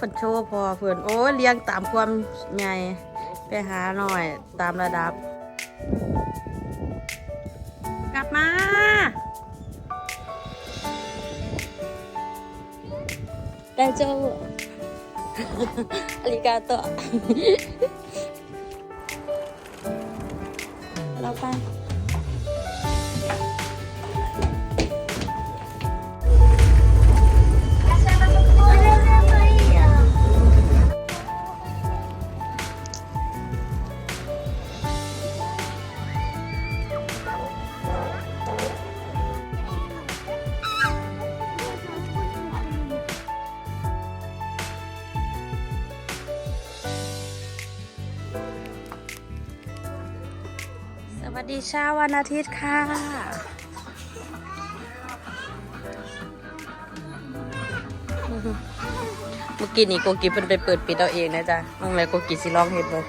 ฝันโชว์พอเพื่อนโอ้เลี้ยงตามความใหญ่ไปหาหน่อยตามระดับ กลับมาได้เจ้าอาริกาโตะเราไป วัสดีเช้าวันอาทิตย์ค่ะ เมื่อกี้นี่โกกิเพิ่นไปเปิดปิดเอาเองนะจ๊ะมึงเลยโกกิสิร้องเห็ดเลย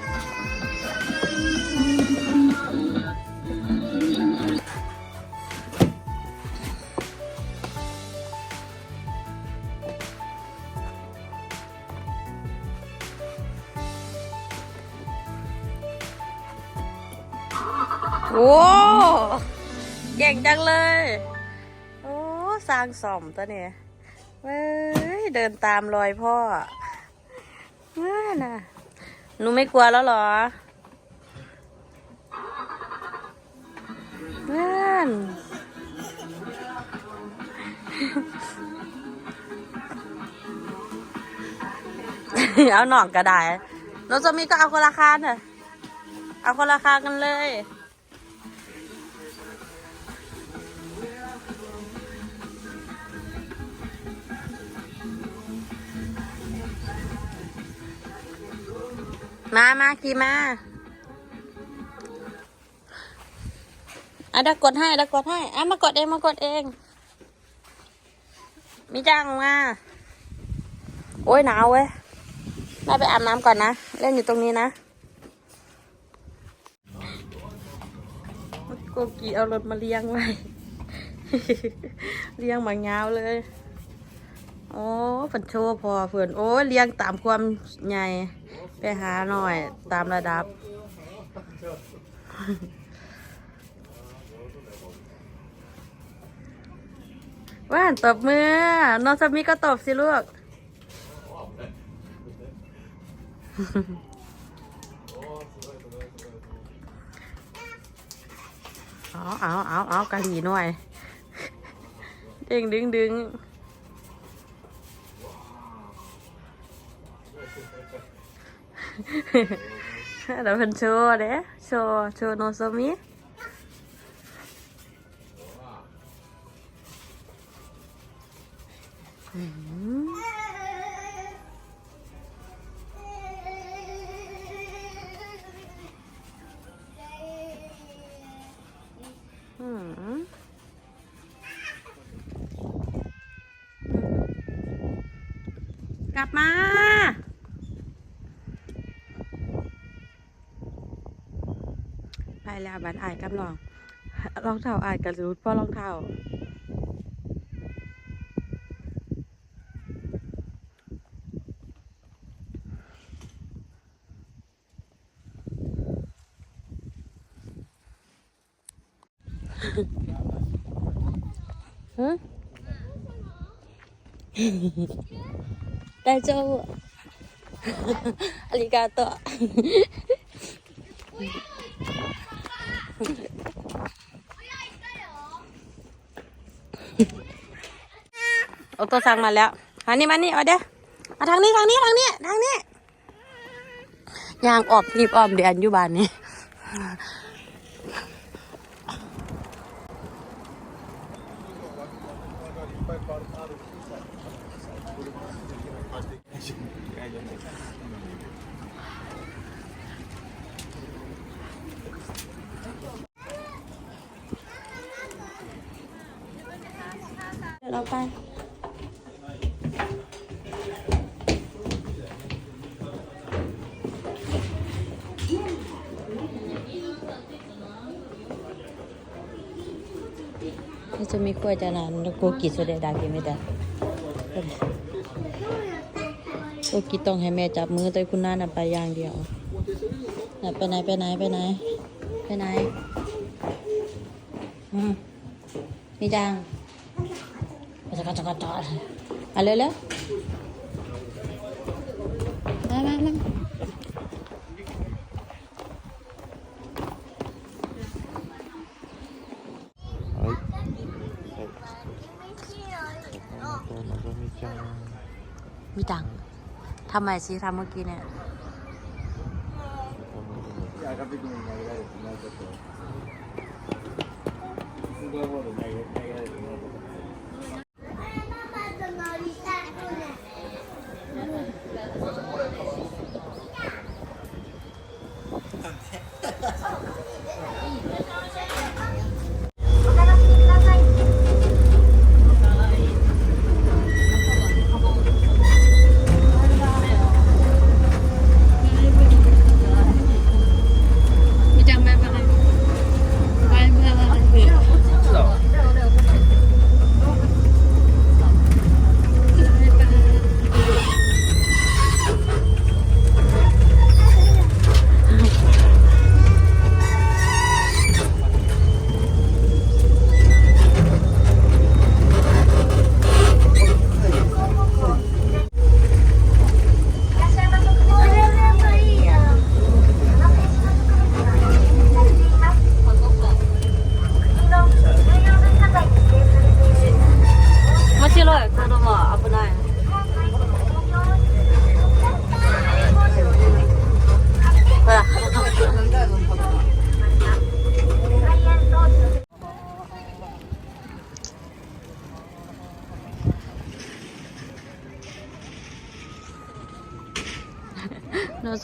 จังเลย โอ้สร้างสมตัวเนี่ยเว้ยเดินตามรอยพ่อน่าน่ะหนูไม่กลัวแล้วหรอนั่นเอาหนองก็ได้น้องจะมีก็เอาคนละคานเถอะเอาคนละคากันเลย มามาขี่มาอะเดักกดให้เดักกดให้อะมากดเองมากดเอง มีจังมาโอ้ยหนาวเว้ยได้ไปอาบน้ำก่อนนะ เล่นอยู่ตรงนี้นะโกกีเอารถมาเลี้ยงไว้เลี้ยงมางาวเลย โอ้ฝันโชว์พอเพื่อนโอ้ยเลี้ยงตามความใหญ่ ไปหาหน่อยตามระดับ ว่านตบมือน้องสมีก็ตบสิลูก เอาเอาเอาเอากะหรี่หน่อย เด้งดึงดึง เดี๋ยวเพิ่นโชว์เด้โชว์โชว์โนโซมิอืมอืมกลับมา ไป แล้วบันอายกับรองรองเท้าอายกับรูดพ่อรองเท้าฮะได้เจ้าอาริ โตะโอโตสั่งมาแล้วมานี่มานี่เอาเด้อมาทางนี้ทางนี้ทางนี้ทางนี้ยางออกรีบออมเดือนอยู่บ้านนี้เดี๋ยวเราไป จะมีกล้วยจานานกูกินโซเดดากินไม่ได้โอกิต้องให้แม่จับมือแต่คุณน้าน่ะไปอย่างเดียวน่ะไปไหนไปไหนไปไหนไปไหนอืมนี่จังไปจักรจักรจอดอะเร็วเร็วมามามา มีตังค์ทำไมสิทำเมื่อกี้เนี่ยมี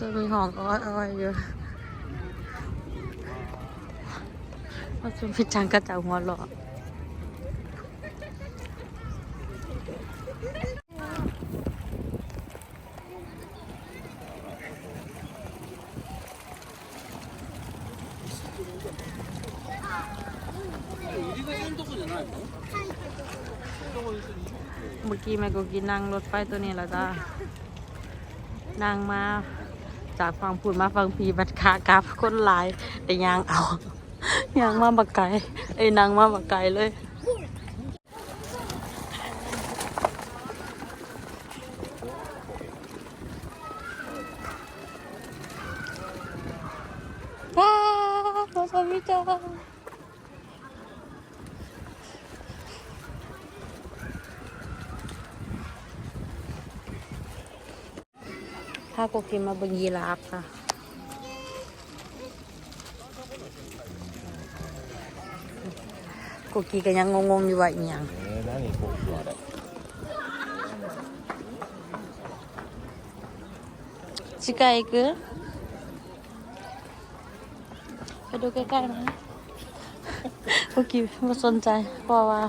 จะมีห้องอ้อยอ้อยอยู่ว่าจะมีจังกระจ้าหัวหลอเมื่อกี้แม่ก็กินนั่งรถไฟตัวนี้แล้วก็นั่งมา จากฟังพูดมาฟังพีบัดคากราฟคนหลายแต่ยางเอายางมาบักไก่ไอ้นางมาบักไก่เลยว้าวโทรศัพท์วิจารณ์ ถ้ากเกมมาบึงยีราฟค่ะ โกกีก็ยังงงๆอยู่ว่าอีหยังเออนั่กหอดชิคายกไปดูใกล้ๆนะโกกีไม่สนใจเพราะว่า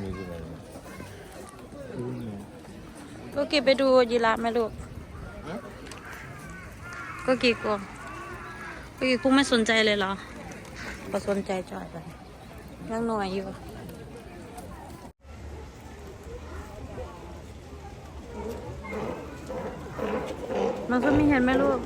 นี่กกีไปดูยีราฟไหมลูก ก็กีกูก็กีกูไม่สนใจเลยเหรอก็สนใจจอดไปยังหน่อยอยู่มันก็มีเห็นไหมลูก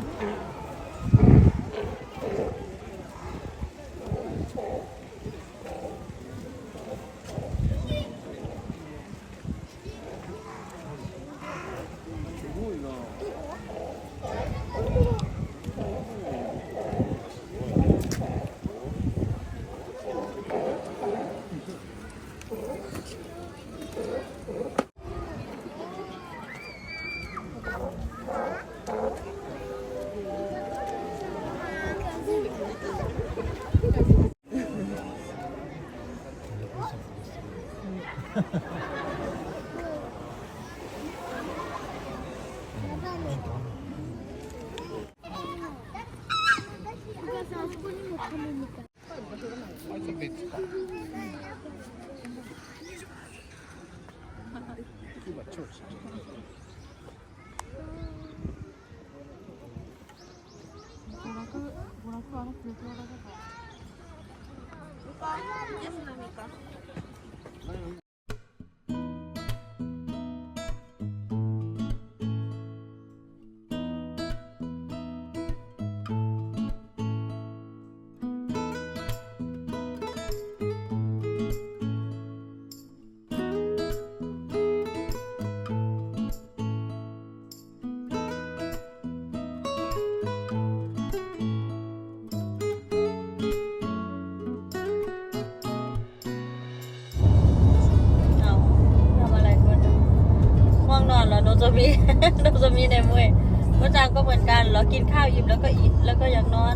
อนแล้วโนจะมีโนจะมีในมือจางก็เหมือนกันเรากินข้าวอิ่มแล้วก็อิ่มแล้วก็อยากนอน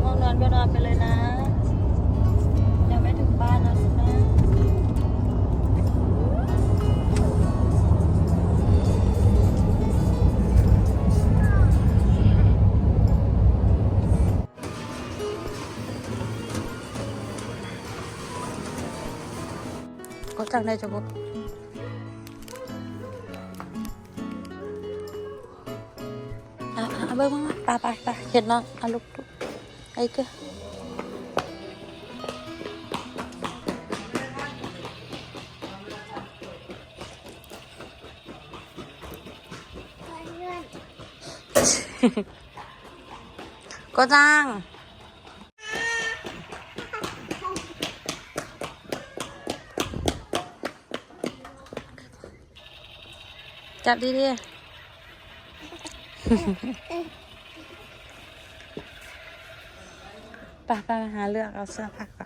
ง่วงนอนก็นอนไปเลยนะยังไม่ถึงบ้านนะลูกนะ có chẳng đây cho cô ป้าปไปเห็นน้องอาลูกลูกไอ้เก้ก็ตั้งจับดีๆ ไปไปหาเลือกเอาเสื้อผ้า